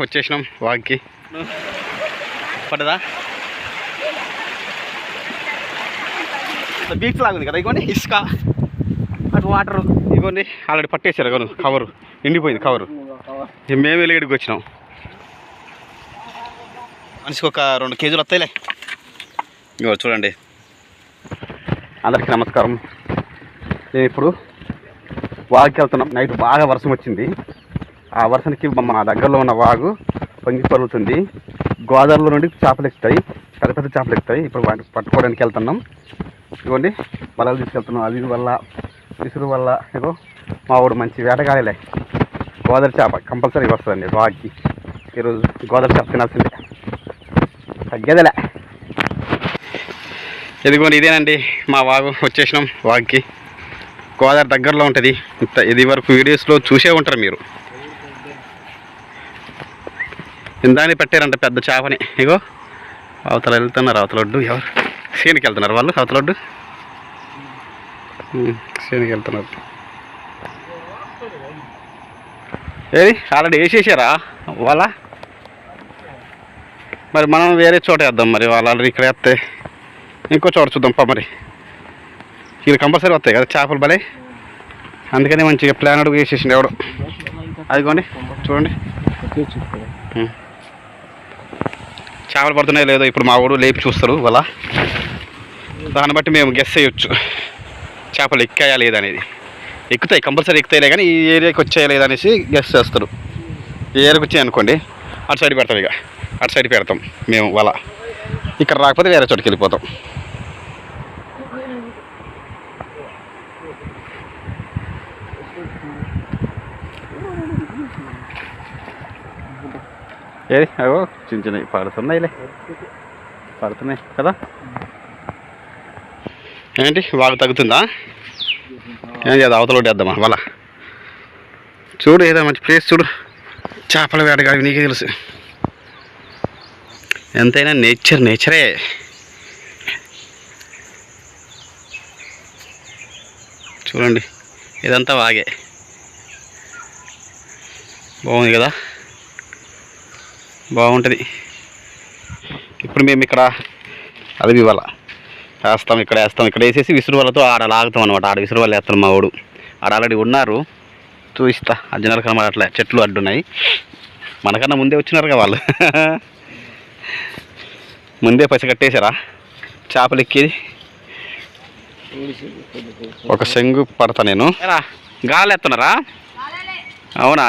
వచ్చేసినాం వాగ్కి పడ్డదా? బీచ్ లాగా ఉంది కదా ఇగోండి ఇసుక. అటు వాటర్. ఇగోండి ఆల్రెడీ పట్టేశారు ఇగోను కవరు. నిండిపోయింది కవరు. మేమే లేడికి వచ్చినాం. మనిషికి ఒక రెండు కేజీలు వస్తాయిలే. ఇగో చూడండి. అందరికీ నమస్కారం. నేను ఇప్పుడు వాగుకి వెళ్తున్నాం. నైట్ బాగా వర్షం వచ్చింది. ఆ వర్షానికి మన దగ్గరలో ఉన్న వాగు పొంగి పొరుగుతుంది. గోదావరిలో నుండి చేపలు ఎక్కుతాయి. పెద్ద పెద్ద చేపలు ఎక్కుతాయి. ఇప్పుడు వాటిని పట్టుకోవడానికి వెళ్తున్నాం. ఇదిగోండి వలలు తీసుకెళ్తున్నాం. అది వల్ల విసురు వల్ల ఏదో మా ఊడు మంచి వేటగాలిలే గోదావరి చేప కంపల్సరీ వస్తుందండి వాగ్కి ఈరోజు గోదావరి చేప తినాల్సిందే. తగ్గేదలే. ఇదిగోండి ఇదేనండి మా వాగు. వచ్చేసినాం వాగ్కి గోదావరి దగ్గరలో ఉంటుంది. ఇంత ఇది వరకు వీడియోస్లో చూసే ఉంటారు మీరు. ఇందాని పెట్టారంట పెద్ద చేపని. ఇగో అవతల వెళ్తున్నారు అవతలొడ్డు ఎవరు? సీనికి వెళ్తున్నారు వాళ్ళు అవతలొడ్డు సీనికి వెళ్తున్నారు. ఏది? ఆల్రెడీ వేసేసారా? వాళ్ళ మరి మనం వేరే చోట వేద్దాం మరి వాళ్ళు ఆల్రెడీ ఇక్కడ వేస్తే. ఇంకో చోట చూద్దాం పా మరి. ఇది కంపల్సరీ వస్తాయి కదా చేపలు భలే. అందుకని మంచిగా ప్లాన్ అడుగు వేసేసిండు ఎవడు. అదిగోండి చూడండి. చేపలు పడుతున్నాయో లేదో ఇప్పుడు మా ఊడు లేపి చూస్తారు వాళ్ళ దాన్ని బట్టి మేము గెస్ చేయొచ్చు. చేపలు ఎక్కాయా లేదనేది ఎక్కుతాయి కంపల్సరీ ఎక్కుతాయిలే కానీ ఈ ఏరియాకి వచ్చాయా లేదనేసి గెస్ చేస్తారు. ఈ ఏరియాకి వచ్చాయి అనుకోండి అటు సైడ్ పెడతాం ఇక. అటు సైడ్ పెడతాం మేము వల ఇక్కడ రాకపోతే వేరే చోటుకి వెళ్ళిపోతాం. ఏది అవో చిన్న చిన్నవి పడుతున్నాయిలే. పడుతున్నాయి కదా? ఏంటి వాగు తగ్గుతుందా? ఏం చేద్దాం అవతల వేద్దామా వాళ్ళ చూడు ఏదో మంచి ప్లేస్ చూడు. చేపల వేటగాడి నీకే తెలుసు. ఎంతైనా నేచర్ నేచరే. చూడండి ఇదంతా వాగే. బాగుంది కదా? బాగుంటుంది. ఇప్పుడు మేము ఇక్కడ అది ఇవాళ వేస్తాం ఇక్కడ వేస్తాం ఇక్కడ వేసేసి విసురు వాళ్ళతో ఆడ లాగుతాం అనమాట ఆడ విసురు వాళ్ళు వేస్తాం మా వాడు ఆడ ఆల్రెడీ ఉన్నారు. చూపిస్తా. ఆ జనాలు కనబడట్లే చెట్లు అడ్డున్నాయి. మనకన్నా ముందే వచ్చినారుగా వాళ్ళు. ముందే పసి కట్టేశారా? చేపలు ఎక్కేది ఒక శంగు పడతా నేను. గాలి ఎత్తున్నారా అవునా?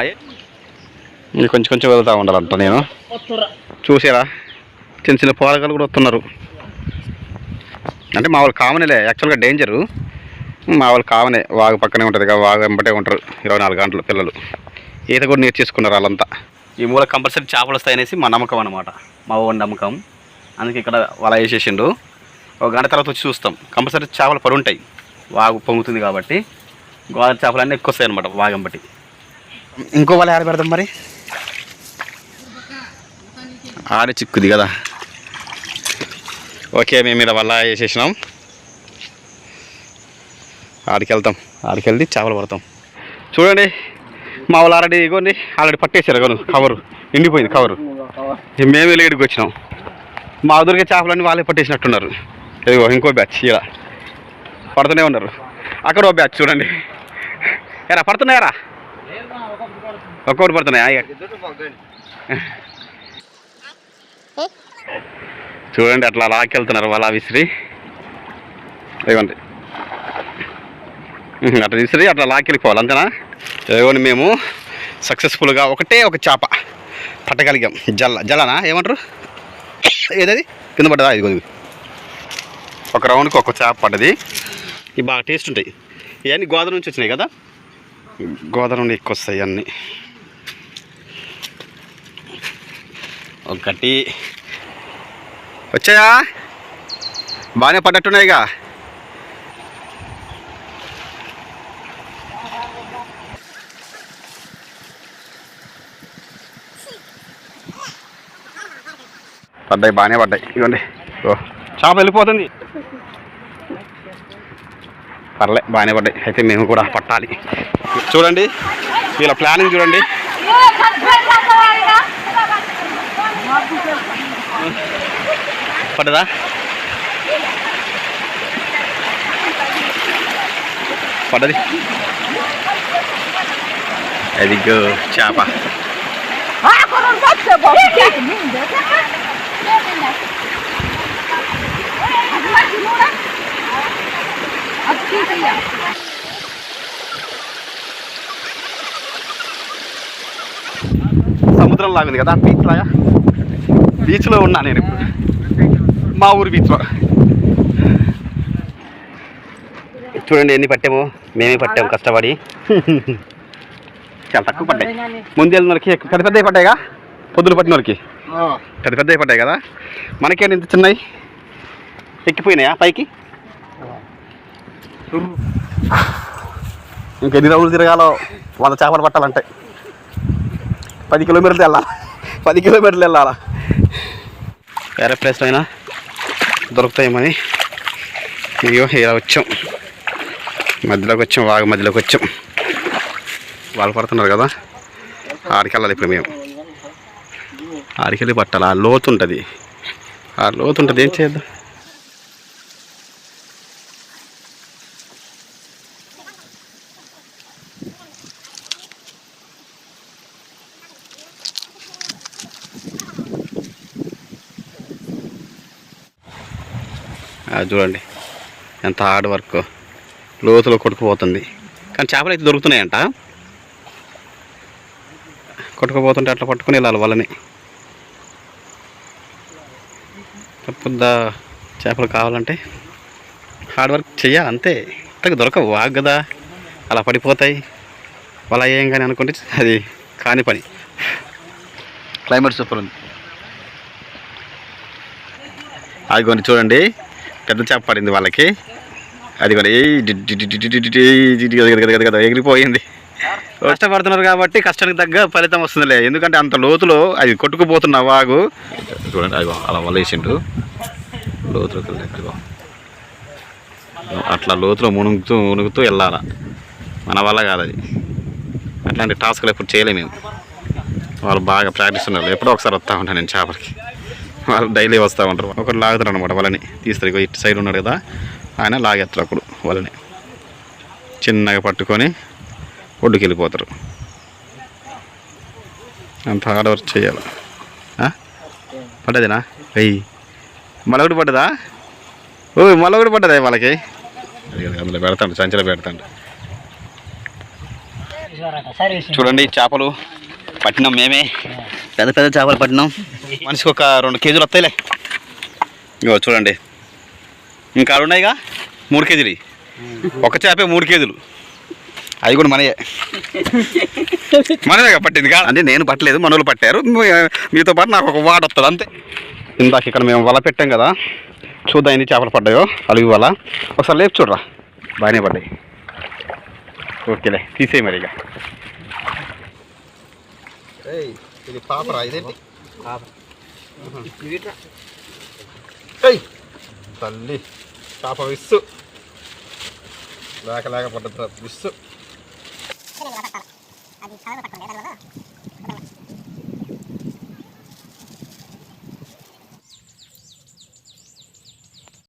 ఇంక కొంచెం కొంచెం వెళ్తూ ఉండాలంట నేను. చూసారా. చిన్న చిన్న పోరగాలు కూడా వస్తున్నారు. అంటే మా వాళ్ళు కామనేలే యాక్చువల్గా డేంజరు. మా వాళ్ళు కామనే వాగు పక్కనే ఉంటుంది కదా వాగు వెంబటే ఉంటారు ఇరవై నాలుగు గంటలు పిల్లలు. ఈత కూడా నేర్చేసుకున్నారు వాళ్ళంతా. ఈ మూల కంపల్సరీ చేపలు వస్తాయనేసి మా నమ్మకం అనమాట మా ఓన్ నమ్మకం. అందుకే ఇక్కడ వల వేసేసిండు. ఒక గంట తర్వాత వచ్చి చూస్తాం. కంపల్సరీ చేపలు పడి ఉంటాయి వాగు పొంగుతుంది కాబట్టి గోదావరి చేపలు అన్నీ ఎక్కువ వస్తాయి అనమాట వాగం బట్టి ఇంకో వల ఆడ పెడదాం మరి. ఆరే చిక్కుది కదా. ఓకే మేము ఇలా వల్ల వేసేసినాం. ఆడికి వెళ్తాం ఆడికి వెళ్ళి చేపలు పడతాం. చూడండి మా వాళ్ళు ఆల్రెడీ ఇగోండి ఆల్రెడీ పట్టేశారు ఇగోను కవరు ఎండిపోయింది కవరు ఇక మేమే లేడికి వచ్చినాం. మా దొరికే చేపలన్నీ వాళ్ళే పట్టేసినట్టున్నారు. ఇదిగో ఇంకో బ్యాచ్ ఇలా పడుతూనే ఉన్నారు. అక్కడ ఓ బ్యాచ్ చూడండి. ఎరా పడుతున్నాయరా? ఒక్కొక్కటి పడుతున్నాయా? చూడండి అట్లా లాకెళ్తున్నారు వాళ్ళ విసిరి ఇవ్వండి అట్లా విసిరి అట్లా లాకెళ్ళిపోవాలి అంతేనా? ఇవ్వండి మేము సక్సెస్ఫుల్గా ఒకటే ఒక చేప పట్టగలిగాం. జల్ల జలనా ఏమంటారు? ఏదది? కింద పడ్డదా? ఇది ఇది. ఒక రౌండ్కి ఒక చేప పడ్డది. ఇవి బాగా టేస్ట్ ఉంటాయి. ఇవన్నీ గోదావరి నుంచి వచ్చినాయి కదా? గోదావరి నుండి ఎక్కువ వస్తాయి అన్నీ. ఒకటి వచ్చాయా? బాగానే పడ్డట్టున్నాయిగా. పడ్డాయి బాగానే పడ్డాయి. ఇవ్వండి ఓ చేప వెళ్ళిపోతుంది. పర్లే బాగానే పడ్డాయి. అయితే మేము కూడా పట్టాలి. చూడండి వీళ్ళ ప్లానింగ్ చూడండి. పడదా? పడది. అదిగో చేప. సముద్రం లాగుంది కదా బీచ్ లాగా బీచ్లో ఉన్నా నేను ఇప్పుడు. మా ఊరు బీచ్లో చూడండి ఎన్ని పట్టాము. మేమే పట్టాము కష్టపడి. చాలా తక్కువ పడ్డాయి. ముందు వెళ్ళిన వాళ్ళకి ఎక్కువ- పెద్ద పెద్దవి పడ్డాయిగా? పొద్దులు పట్టిన వాళ్ళకి? పెద్ద పెద్దవి పడ్డాయి కదా? మనకేంటి ఇంత చిన్నవి? ఎక్కిపోయినాయా పైకి? ఇంకెన్ని రౌండ్లు తిరగాలో వంద చేపలు పట్టాలంటే. పది కిలోమీటర్లు వెళ్ళాలి? పది కిలోమీటర్లు వెళ్ళాలా? వేరే ప్లేస్లో అయినా దొరుకుతాయేమని? ఇదిగో ఇలా వచ్చాం. మధ్యలోకి వచ్చాం వాగు మధ్యలోకి వచ్చాం. వాళ్ళు పడుతున్నారు కదా? ఆడికి వెళ్ళాలి ఇప్పుడు మేము. ఆడికి వెళ్ళి పట్టాలి. ఆ లోతు ఉంటుంది. ఆ లోతు ఉంటుంది. ఏం చేద్దాం? అది చూడండి. ఎంత హార్డ్ వర్క్ లోతులో కొట్టుకుపోతుంది. కానీ చేపలు అయితే దొరుకుతున్నాయంట. కొట్టుకుపోతుంటే అట్లా పట్టుకుని వెళ్ళాలి వాళ్ళని. తప్పుద్దా చేపలు కావాలంటే. హార్డ్ వర్క్ చేయాలి అంతే. ఇంతకు దొరకవు వాగ్గదా అలా పడిపోతాయి. వాళ్ళ ఏం కానీ అనుకుంటే అది కాని పని. క్లైమేట్ సూపర్ ఉంది. అది కొన్ని చూడండి. పెద్ద చేప పడింది వాళ్ళకి. అది కూడా కదా ఎగిరిపోయింది. కష్టపడుతున్నారు కాబట్టి కష్టానికి తగ్గ ఫలితం వస్తుందిలే. ఎందుకంటే అంత లోతులో అది కొట్టుకుపోతున్న వాగు. చూడండి అదిగో అలా వలేసిండు వేసిండు అదిగో. అట్లా లోతులో మునుగుతూ మునుగుతూ వెళ్ళాలా? మన వల్ల కాదు అది. అట్లాంటి టాస్క్లు ఎప్పుడు చేయలేము వాళ్ళు బాగా ప్రాక్టీస్ ఉన్నారు. ఎప్పుడో ఒకసారి వస్తూ ఉంటాను నేను చేపలకి. వాళ్ళు డైలీ వస్తూ ఉంటారు. ఒకరు లాగుతారు అనమాట వాళ్ళని. తీస్తారు. ఇక ఇటు సైడ్ ఉన్నాడు కదా ఆయన లాగేస్తారు అప్పుడు వాళ్ళని. చిన్నగా పట్టుకొని ఒడ్డుకి వెళ్ళిపోతారు అంత హార్డ్ వర్క్ చేయాలి. పడ్డదేనా? అయ్యి మలగుడు పడ్డదా? ఓ మలగుడు పడ్డదా వాళ్ళకి? అందులో పెడతాడు సంచిలో పెడతాడు. చూడండి చేపలు పట్టినాం మేమే. పెద్ద పెద్ద చేపలు పట్టినాం. మనిషికి ఒక రెండు కేజీలు వస్తాయిలే. ఇగో చూడండి. ఇంకా ఉన్నాయిగా? మూడు కేజీలు. ఒక చేపే మూడు కేజీలు. అవి కూడా మనయే. మనమే పట్టింది కాదు? అంటే నేను పట్టలేదు మనోళ్ళు పట్టారు. మీతో పాటు నాకు ఒక వాట వస్తుంది అంతే. ఇందాక ఇక్కడ మేము వల పెట్టాం కదా. చూద్దాం ఎన్ని చేపలు పడ్డాయో అలుగు వల ఒకసారి లేపు చూడరా. బాగానే పడ్డాయి. ఓకేలే తీసేయి మరి ఇక ఇది పాపరా ఇదేంటి? తల్లి చేప విస్సు. లేక లేక పడ్డది విస్సు.